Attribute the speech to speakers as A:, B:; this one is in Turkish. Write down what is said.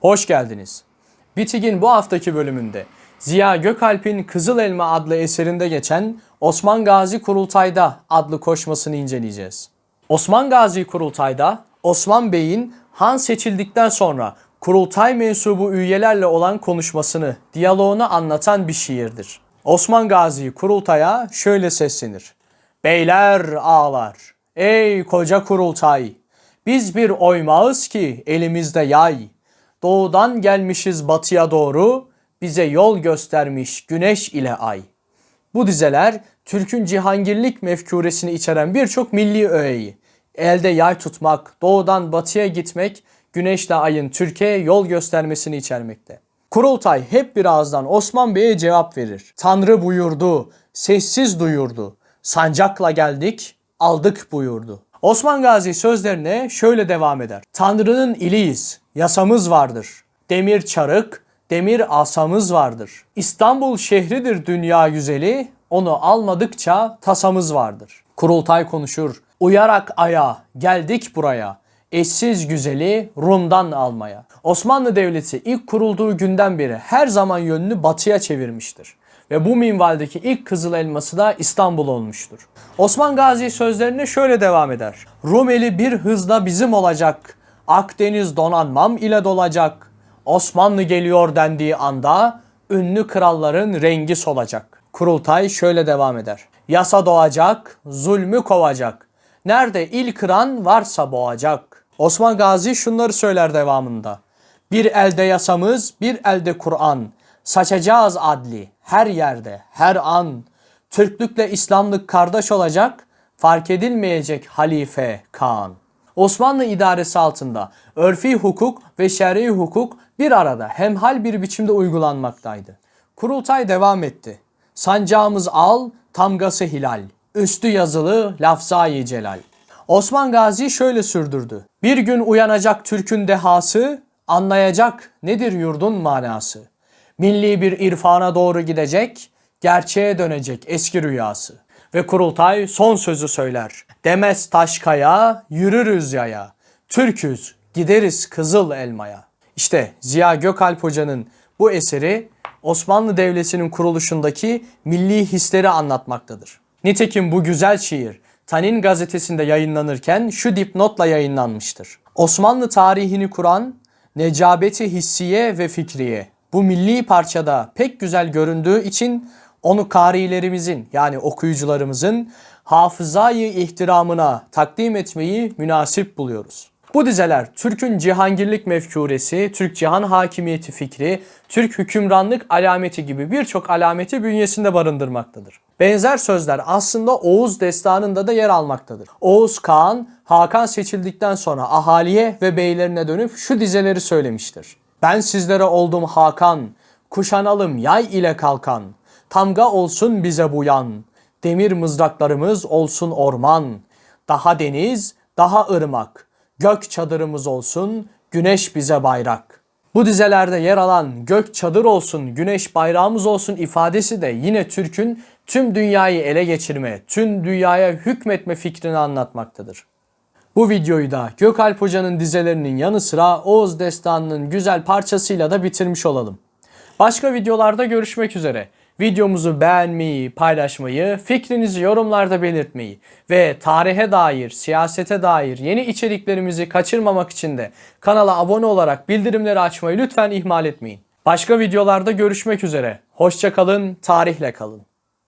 A: Hoş geldiniz. Bitig'in bu haftaki bölümünde Ziya Gökalp'in Kızıl Elma adlı eserinde geçen Osman Gazi Kurultay'da adlı koşmasını inceleyeceğiz. Osman Gazi Kurultay'da Osman Bey'in Han seçildikten sonra kurultay mensubu üyelerle olan konuşmasını, diyaloğunu anlatan bir şiirdir. Osman Gazi kurultaya şöyle seslenir. Beyler ağlar, ey koca kurultay, biz bir oymağız ki elimizde yay. Doğudan gelmişiz batıya doğru, bize yol göstermiş güneş ile ay. Bu dizeler Türk'ün cihangirlik mefkuresini içeren birçok milli öğeyi, elde yay tutmak, doğudan batıya gitmek, güneşle ayın Türkiye'ye yol göstermesini içermekte. Kurultay hep bir ağızdan Osman Bey'e cevap verir. Tanrı buyurdu, sessiz duyurdu. Sancakla geldik, aldık buyurdu. Osman Gazi sözlerine şöyle devam eder. Tanrı'nın iliyiz, yasamız vardır. Demir çarık, demir asamız vardır. İstanbul şehridir dünya güzeli, onu almadıkça tasamız vardır. Kurultay konuşur, uyarak aya, geldik buraya. Eşsiz güzeli Rum'dan almaya. Osmanlı Devleti ilk kurulduğu günden beri her zaman yönünü batıya çevirmiştir. Ve bu minvaldeki ilk kızıl elması da İstanbul olmuştur. Osman Gazi sözlerine şöyle devam eder. Rumeli bir hızla bizim olacak. Akdeniz donanmam ile dolacak. Osmanlı geliyor dendiği anda ünlü kralların rengi solacak. Kurultay şöyle devam eder. Yasa doğacak, zulmü kovacak. Nerede il kıran varsa boğacak. Osman Gazi şunları söyler devamında. Bir elde yasamız, bir elde Kur'an. Saçacağız adli her yerde, her an. Türklükle İslamlık kardeş olacak, fark edilmeyecek halife Kaan. Osmanlı idaresi altında örfi hukuk ve şer'i hukuk bir arada hemhal bir biçimde uygulanmaktaydı. Kurultay devam etti. Sancağımız al, tamgası hilal. Üstü yazılı lafzayı celal. Osman Gazi şöyle sürdürdü. Bir gün uyanacak Türk'ün dehası, anlayacak nedir yurdun manası. Milli bir irfana doğru gidecek, gerçeğe dönecek eski rüyası. Ve kurultay son sözü söyler. Demez taşkaya, yürürüz yaya. Türküz, gideriz kızıl elmaya. İşte Ziya Gökalp Hoca'nın bu eseri Osmanlı Devleti'nin kuruluşundaki milli hisleri anlatmaktadır. Nitekim bu güzel şiir Tanin gazetesinde yayınlanırken şu dipnotla yayınlanmıştır. Osmanlı tarihini kuran necabeti hissiye ve fikriye bu milli parçada pek güzel göründüğü için onu karilerimizin yani okuyucularımızın hafızayı ihtiramına takdim etmeyi münasip buluyoruz. Bu dizeler Türk'ün cihangirlik mefkuresi, Türk cihan hakimiyeti fikri, Türk hükümranlık alameti gibi birçok alameti bünyesinde barındırmaktadır. Benzer sözler aslında Oğuz destanında da yer almaktadır. Oğuz Kağan, Hakan seçildikten sonra ahaliye ve beylerine dönüp şu dizeleri söylemiştir. Ben sizlere oldum Hakan, kuşanalım yay ile kalkan. Tamga olsun bize bu yan, demir mızraklarımız olsun orman. Daha deniz, daha ırmak, gök çadırımız olsun, güneş bize bayrak. Bu dizelerde yer alan gök çadır olsun, güneş bayrağımız olsun ifadesi de yine Türk'ün tüm dünyayı ele geçirme, tüm dünyaya hükmetme fikrini anlatmaktadır. Bu videoyu da Gökalp Hoca'nın dizelerinin yanı sıra Oğuz Destanı'nın güzel parçasıyla da bitirmiş olalım. Başka videolarda görüşmek üzere. Videomuzu beğenmeyi, paylaşmayı, fikrinizi yorumlarda belirtmeyi ve tarihe dair, siyasete dair yeni içeriklerimizi kaçırmamak için de kanala abone olarak bildirimleri açmayı lütfen ihmal etmeyin. Başka videolarda görüşmek üzere. Hoşçakalın, tarihle kalın.